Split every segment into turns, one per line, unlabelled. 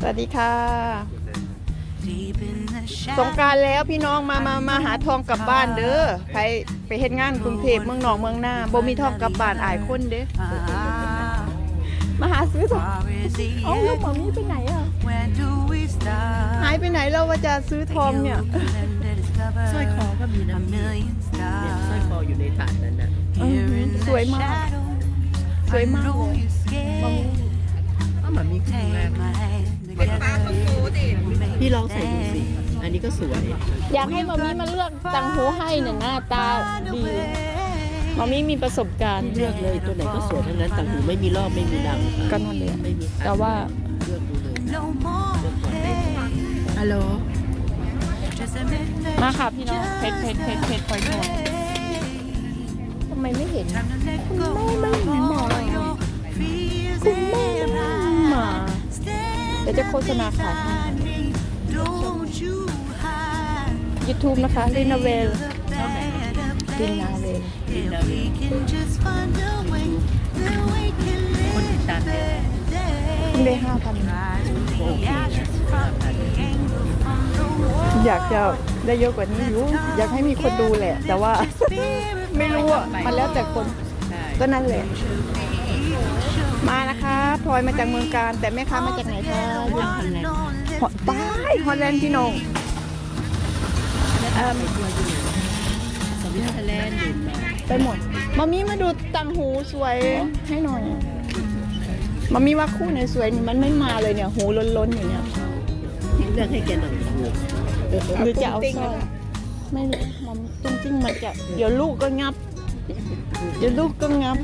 สวัสดีค่ะ
Deep in the
สงก
shadows.
รารแล้วพี่น้องมามามาหาทองกลับบ้านเด้อไปไปเฮ็ดงานกรุงเทพเมืองหนองเมืองหน้าบ่มีทองกลับบ้านอายคนเด้อ
Ah,
มาหาซื้อทอง
far is the
เอ้าลูกหมอ
end.
มี่ไปไหนอะ
When do we start?
หายไปไหนแล้วว่าจะซื้อทองเนี่ย
And to discover
สร้อยคอก็มีนะ
a million
เนี่ยสร้อยคอ
stars.
อยู่ในถาดนั้นน่ะ
Here in
สวย
the
มาก
shadows.
สวย
I
มาก
know
เลย
พี่ลองใส่ดูสิ อันนี้ก็สวย
อยากให้หมอมี่มาเลือกตังหูให้เนี่ยหน้าตาดีหมอมี่มีประสบการณ์
เลือกเลยตัวไหนก็สวยทั้งนั้นต่างหูไม่มีรอบไม่มีดัง
ก็นั่นแหละ
ไม่มีขัด
แต่ว่า
เลือกดูเลย
No more hate.
ฮัลโหล
Just admit that
มาค่ะพี่น้องเพชรเพชรเพชรเพชรพลอยทองทำไมไม่เห็น
Time to let go
แม่ไม่
of
มา
all your fears
คุณแม่
and
ไม่มา
Stand
เดี๋ยวจะโฆษณาขายให้ YouTube นะคะลินาเวล
The better
ลินาเว
place.
ล
If we can just find a way, then we can
คนติด
live
ตามเนี่ย
เพิ่งได้
today.
ห้าพัน
Rise from the ashes from the anger from the war.
อยากจะได้เยอะกว่านี้อยู่อยากให้มีคนดูแหละ แต่ว่า ไม่รู้อะมันแล้วแต่คน
ใช่
ก็นั่นแหละมานะคะพลอยมาจากเมืองการ แต่แม่ค้ามาจากไหนคะอยู่ฮอบ้ายฮอลแลนด์พี่น้องเอิ่ม
สวิตเซอร์แลนด์อยู่มา
ไปหมดมามีมาดูตังหูสวยให้หน่อยมามีว่าคู่ไหนสวยนี่มันไม่มาเลยเนี่ย หูล้นๆอยู่เนี่ย
เลือกให้แกหน่อยถูก
หรือจะเอาสร้อยไม่รู้มัมจริงๆมันจะเดี๋ยวลูกก็งับ เดี๋ยวลูกก็งับ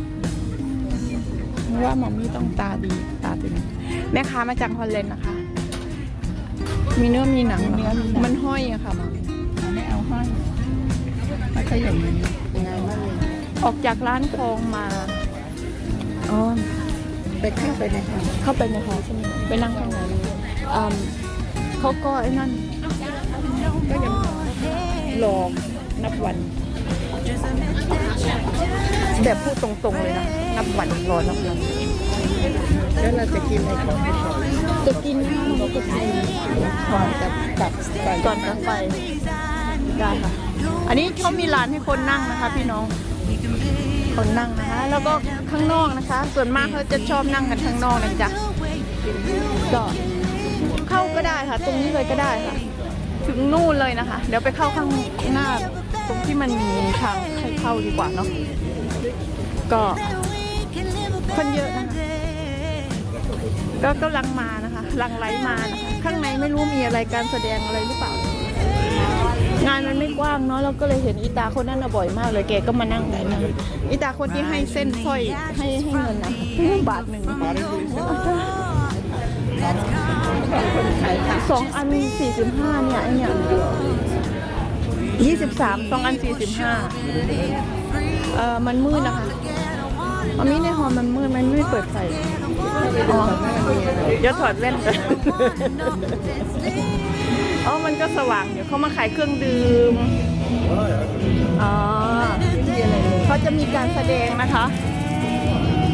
ว่ามัมมี่ต้องตาดีตาตึงแม่ค้ามาจากฮอลแลนด์นะคะ มีเนื้อมีหนังเนื้อมันห้อยอะค่ะมัม
ไม่เอา ห้อยไม่ใช่อย่างนี้งไงบ้างเลย
ออกจากร้านทองมาอ๋อ
ไปเข้าไปในห้อง
เข้าไปในหองใช่ไหมไปนั่งข้างในอืมเขาก็ไอ้นั่นก็ยังรอนับวัน แบบพูดตรงๆเลยนะนับวันรอนับวัน
แล้วเราจะกินอะไรก่อน
จะกินข้าวเราจะกิน
ก่อนจะกลับ
ก่อนจะไป ได้ค่ะ อันนี้เขามีร้านให้คนนั่งนะคะ พี่น้อง คนนั่งนะคะ แล้วก็ข้างนอกนะคะ ส่วนมากเขาจะชอบนั่งกันข้างนอกนะจ๊ะก็เข้าก็ได้ค่ะ ตรงนี้เลยก็ได้ค่ะ ถึงนู่นเลยนะคะ เดี๋ยวไปเข้าข้างหน้า ตรงที่มันมีทางให้เข้าดีกว่าเนาะ ก็คนเยอะนะคะก็กำลังมานะคะลังไหลมานะคะ ข้างในไม่รู้มีอะไรการแสดงอะไรหรือเปล่า งานมันไม่กว้างเนาะเราก็เลยเห็นอีตาคนนั้นบ่อยมากเลยแกก็มานั่งแต่นั่งอีตาคนที่ให้เส้นสร้อยให้ให้เงินนะบาทหนึ่งสองอันสี่สิบห้าเนี่ยไอเนี่ยยี่สิบสามสองอันสี่สิบห้าเออมันมืดนะคะมันมีในหอมันมืดมันไม่เปิดไฟอ๋อเดี๋ยวถอดแว่นกัน อ๋อ มันก็สว่างเดี๋ยวเขามาขายเครื่องดื่ม อ๋อ เขาจะมีการแสดงนะคะ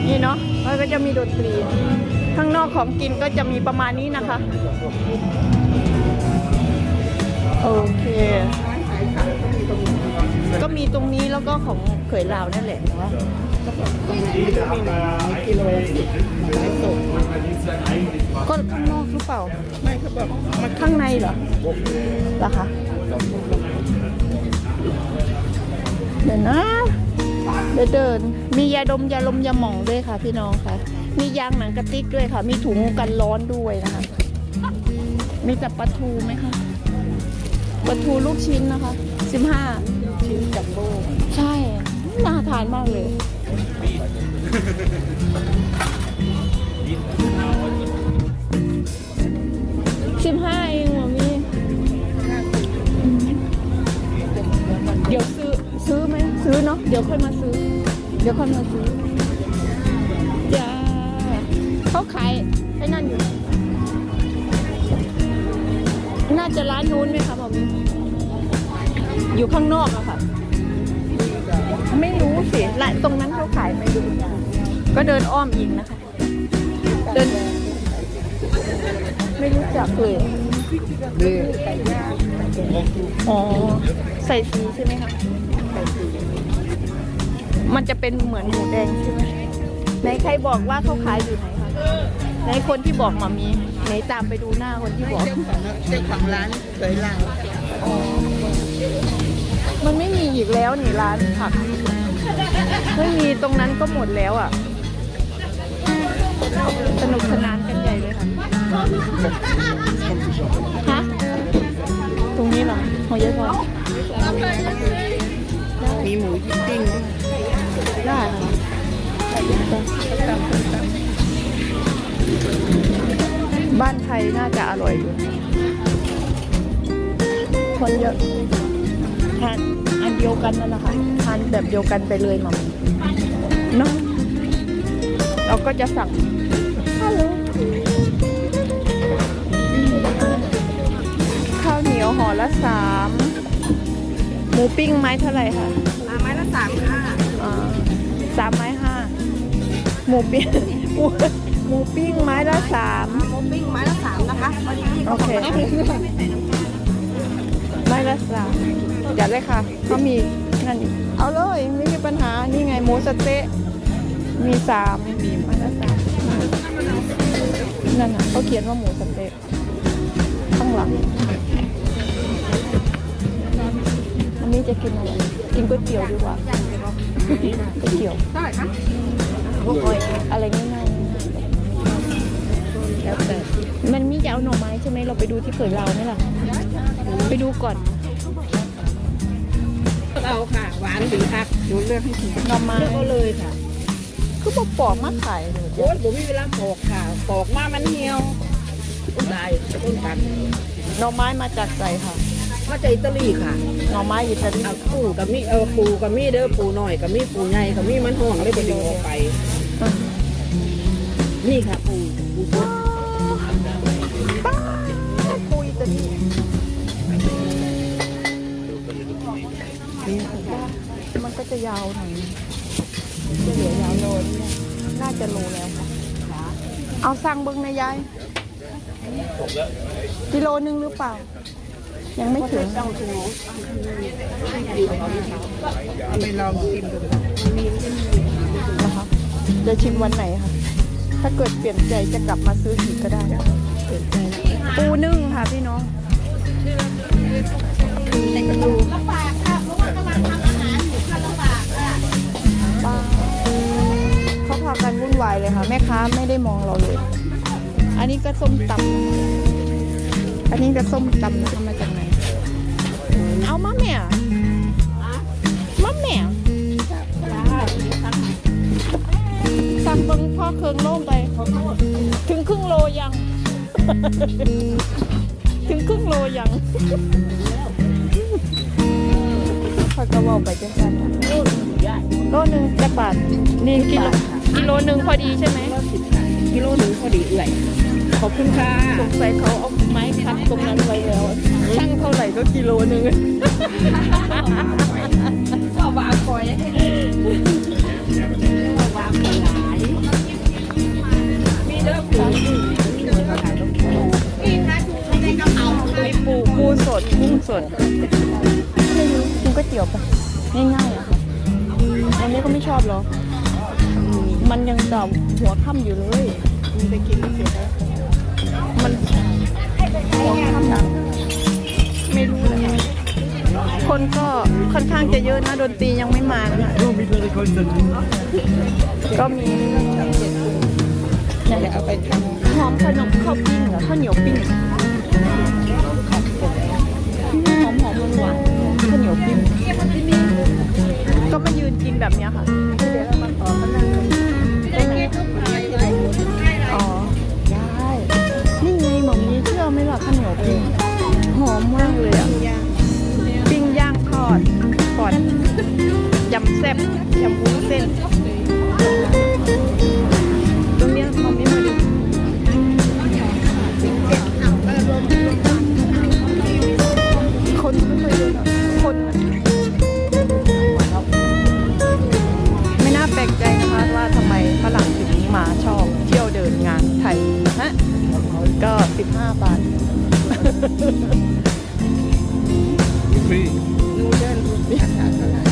นี่เนาะแล้วก็จะมีดนตรี ข้างนอกของกินก็จะมีประมาณนี้นะคะ โอเค ก็มีตรงนี้แล้วก็ของเขยลาวนั่นแหละเนาะ
กิโลไม่ตก
ก็ข้างนอกหรือเปล่า
ไม่เขาบอก
มันข้างในเหรอเหรอคะเดี๋ยวนะเดี๋ยวเดิน มียาดมยาลมยาหม่องด้วยค่ะ พี่น้องค่ะ มียางหนังกระติกด้วยค่ะ มีถุงกันร้อนด้วยนะคะ มีแต่ปลาทูไหมคะปลาทูลูกชิ้นนะคะสิบห้า
ชิ้นจัมโบ้
ใช่ น่าทานมากเลย สิบห้าเองหมอมีเดี๋ยวซื้อซื้อไหมซื้อเนาะเดี๋ยวค่อยมาซื้อ เดี๋ยวค่อยมาซื้อจ้าเขาขายไอ้นั่นอยู่ น่าจะร้านนู้นไหมคะหมอมีอยู่ข้างนอกอะค่ะ ไม่รู้สิร้านตรงนั้นเขาขายไม่รู้ก็เดินอ้อมอีกนะคะ เดิน ไม่รู้จักเลย
เรือไก่ย่าง
อ๋อ ใส่สีใช่ไหมคะ
ไก่สี
มันจะเป็นเหมือนหมูแดงใช่ไหมไหนใครบอกว่าเขาขายอยู่ไหนคะไหนคนที่บอกมามีไหนตามไปดูหน้าคนที่บอก
เจ้าของเจ้าของร้านเคยเล่า
มันไม่มีอีกแล้วนี่ร้านผัก ไม่มีตรงนั้นก็หมดแล้วอะ สนุกสนานกันใหญ่เลยค่ะฮะตรงนี้เหรอหัวยายพร
มีหมูยิปปิ้งด้วย
ได้ค่ะ
ตำตำ
บ้านไทยน่าจะอร่อยอยู่คนเยอะ ทานอันเดียวกันนั่นแหละค่ะทานแบบเดียวกันไปเลยหมัมเนาะเราก็จะสั่งฮัลโหลข้าวเหนียวห่อละสามหมูปิ้งไม้เท่าไหร่คะ
อ่าไม้ละสามค่ะ
อ่าสามไม้ห้าหมูปิ้งหมูหมูปิ้งไม้ละสาม
หมูปิ้งไม้ละสามนะคะวันนี้พี่
โอเค ไม้ละสามจัดเลยค่ะเขามีนั่นอีกเอาเลยไม่มีปัญหานี่ไงหมูสะเต๊ะมีสามมีไม้ละสามนั่นน่ะเขาเขียนว่าหมูสะเต๊ะข้างหลังอันนี้จะกินอะไรกินก๋วยเตี๋ยวดีกว่าก๋วยเตี๋ยว
เท่าไหร่คะ
อะไรง่าย เอาหน่อไม้ใช่ไหมเราไปดูที่เผยเราไหมล่ะ ไปดูก่อน
เอาค่ะ หวานถึงพักหนูเลือกให้ถูก
หน่อไม้
เลือกเอาเลยค่ะ
คือปปอกมาขายเลย
โอ้ยผมมีเวลาปอกค่ะปอกมามันเหี่ยวต้นตายต้นกัน
หน่อไม้มาจากใจค่ะ
มาจากอิตาลีค่ะ
หน่อไม้อิตาลี
เอาปูกับมีเออปูกับมีเด้อปูหน่อยกับมีปูใหญ่กับมีมันห่วงเลยไปดึงออกไป
อะ
นี่ค่ะปูปูสด
ป้าคุยอิตาลีมันก็จะยาวหน่อยจะเหลือยาวโลนเนี่น่าจะโลแล้วค่ะเอาสั่งเบิ้งนะยายกิโลนึงหรือเปล่า ยังไม่ถึง
ไปลองชิมดู
นะคะจะชิมวันไหนคะถ้าเกิดเปลี่ยนใจจะกลับมาซื้ออีกก็ได้ ปูนึ่งค่ะพี่น้องปูปลาเขาพากันวุ่นวายเลยค่ะ แม่ค้าไม่ได้มองเราเลย อันนี้ก็ส้มตำอันนี้ก็ส้มตำทำมาจากไหน ถึงครึ่งโลยังพอยก็บอกไปจังกันโลหนึ่งจะบาทนี่กิโลกิโลหนึ่งพอดีใช่ไหม
กิโลหนึ่งพอดีเอื่อยขอบคุณค่ะ
สงสัยเขาเอาไม้คัดตรงนั้นไว้แล้วช่างเท่าไหร่ก็กิโลหนึ่ง
ก็วางคอย
สดไม่รู้กินก๋วยเตี๋ยวไปง่ายๆอะอันนี้ก็ไม่ชอบหรอมันยังดำหัวค่ำอยู่เลย
มีไปกินไม่เสร็จแล้ว
มันหัวค่ำนะไม่รู้เลยค่ะคนก็ค่อนข้างจะเยอะนะดนตรียังไม่มานะคะก็มี
อยากเอาไปทำ
หอมขนมข้าวปิ้งเหรอข้าวเหนียวปิ้ง ก็มายืนกินแบบเนี้ยค่ะำ
เดี๋ยวเรามาขอมานั่งกัน
ได้ไหมอ๋อได้นี่ไงหมอมีเชื่อไหมล่ะข้าวเหนียวปิ้งหอมมากเลยอะ
ย่าง
ปิ้งย่างทอดก่อนยำแซ่บยำวุ้นเส้น 15 บาท
ฟรี
นูเดิลรูปีราหารท่ไหร่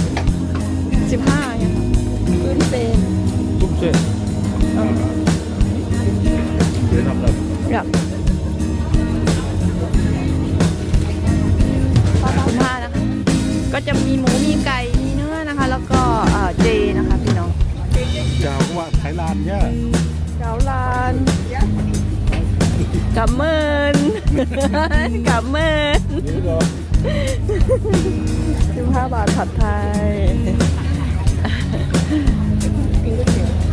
สิบห้าเนี่ยค่ะ
พื้นเซน
ทุกเส้นดี๋ย
อยากสิบห้านะคะ ก็จะมีหมูมีไก่ มีเนื้อนะคะ แล้วก็เอ่อเจนะคะพี่น้อง
เจ้าว่าไทยลานเนี่ย
กับเมินกับเมินสิบห้าบาทผัดไทย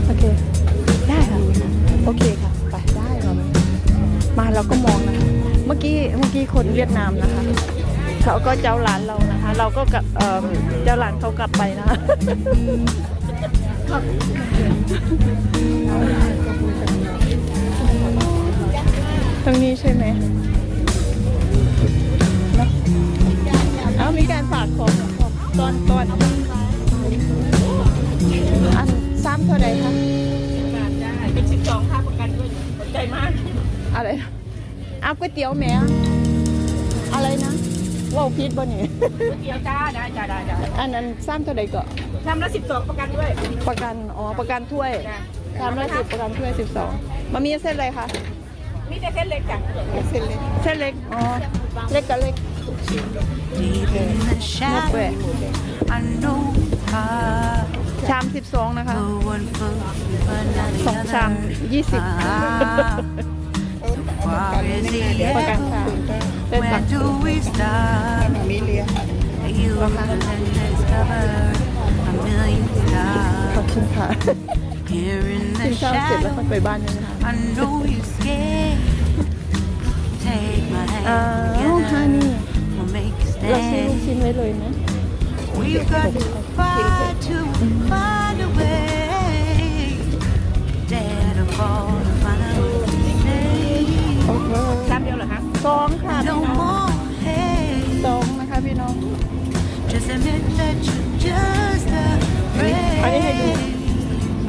โอเค ได้ค่ะ โอเคค่ะ ไปได้ค่ะมาเราก็มองนะคะ เมื่อกี้เมื่อกี้คนเวียดนามนะคะ เขาก็เจ้าหลานเรานะคะ เราก็กลับเอ่อเจ้าหลานเขากลับไปนะคะ ตรงนี้ใช่ไหมเนอะเอามีการฝากของตอนตอนอันซ้ำเท่าไหร่คะ
เป็นสิบสองค่าประกันด้วยสนใจมาก
อะไรนะเอาก๋วยเตี๋ยวแหม่อะไรนะว่าวพีดบ่นี่
ก๋วยเตี๋ยวจ้าได้จ้าได้จ้า
อันนั้นซ้ำเท่าไหร่ก็
ทำละสิบสองประกันด้วย
ประกันอ๋อประกันถ้วย
จ้ะ
สามร้อยสิบประกันถ้วยสิบสองมันมีเส้นอะไรคะ
มีแต่เส้นเล็กจ้ะ
เส้นเล็กเส้นเล็กอ๋อเล็กกับเล็ก
Deep in the
หมดแหว
shadow, I know hard.
ชามสิบสองนะคะ
The one foot, but not
ส
the
องชาม
other.
ยี่สิบ
Far is the
ประกัน
echo.
ค่ะเส้นหลั
Where
ก
do we start?
มีเลีย
You can discover a million
ขอบ
stars
คุณค่ะ
here in
กิน
the
ข้าวเสร็จแล้ว
shadow.
ค่อยไปบ้านเลยนะคะ
I know you're scared. Take my
อ้า
hand
วฮา
together.
นี่
We'll make a
เราซื้อลูก
stand.
ชิ้นไว้เลยนะ
We've got to fight to find a way. Dare to fall, find a way.
โอเค
ชามเดียวเหรอคะ
สองค่ะพี่
No
น้อง
more hate.
สองนะคะพี่น้อง
Just admit that you're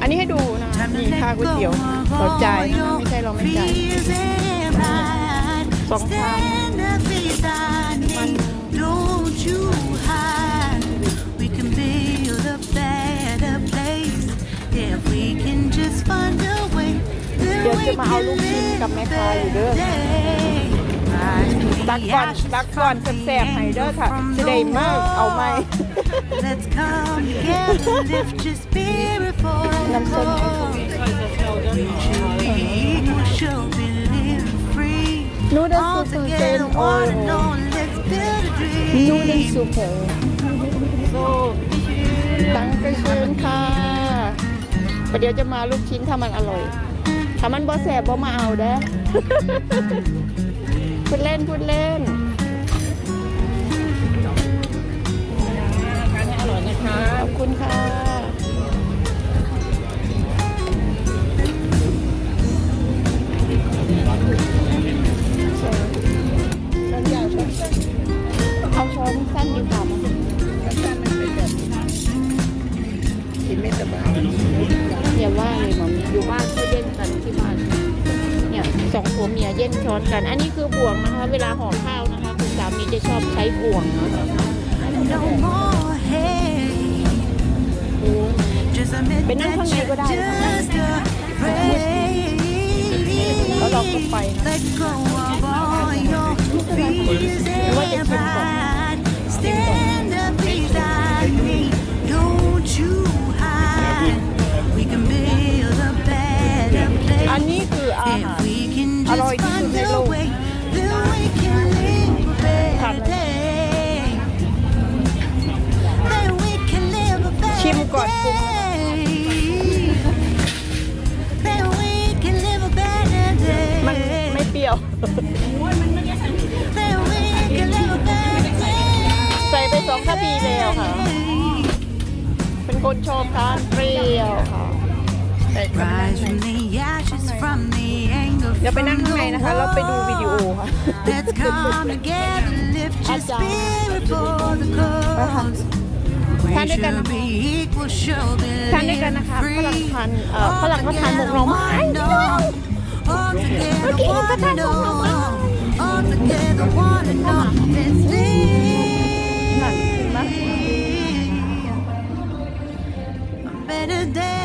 นนี้ให้ดูนะคะ
Time to
นี่ค่า
let
ก๋วยเตี๋ยว
go of
เรา
all
จ่ายนะคะ
your
ไม่ใช่เราไม่จ่าย
fears and pride.
สองพัน
Stand up beside me. Don't you hide. We can build a better place if we can just find a way. Then
เดี๋ยว
we
จะมาเอา
can
ลูกชิ้น
live
กับแม่ค้าอยู่เด้อ
day. Rise from
ตัก
the
ก่อน
ashes
ตักก่อน
from
แซ่บๆ
the
ให้เด้อ
anger
ค่ะ
from
จะได้
the
มากเอาไหม
war. Let's come together, lift your spirit for the
Làm sao nhỉ?
cause. We should be equal, should be living free.
นูเดิล
All
ซูเปอร์เซน
together,
โอ้
one and all, let's build a
นูเดิล
dream.
ซูเปอร์ตังกระเชิญค่ะประเดี๋ยวจะมาลูกชิ้นถ้ามันอร่อย ถ้ามันบ่แสบบ่มาเอาเด้อพูดเล่นพูดเล่น
admit
Bên
that
ăn không này có
you're
đau
just afraid.
แล้วเราก็ไปนะ
Let go of all your fears and pride. Stand up beside me. Don't you hide. We can build a better
อัน
place.
นี้คืออาหาร
If we can
อร่อย
just
ที่สุด
find
ในโล
a
ก ดี๋ยวไป
from
นั่งข้างใน
the
นะคะ แล้วไปดูวิดีโอ
war.
ค่ะ
Let's come together, lift your
Acha.
spirit for the cause. We
ทานด้วยกัน
should
นะคะ
be equal, should be
ทานด้วยกันนะคะ ฝรั่งทานเอ่อฝรั่งก็ทานหมกหน่อไม้
All
together one and all. All together one and all. Let's live a better day.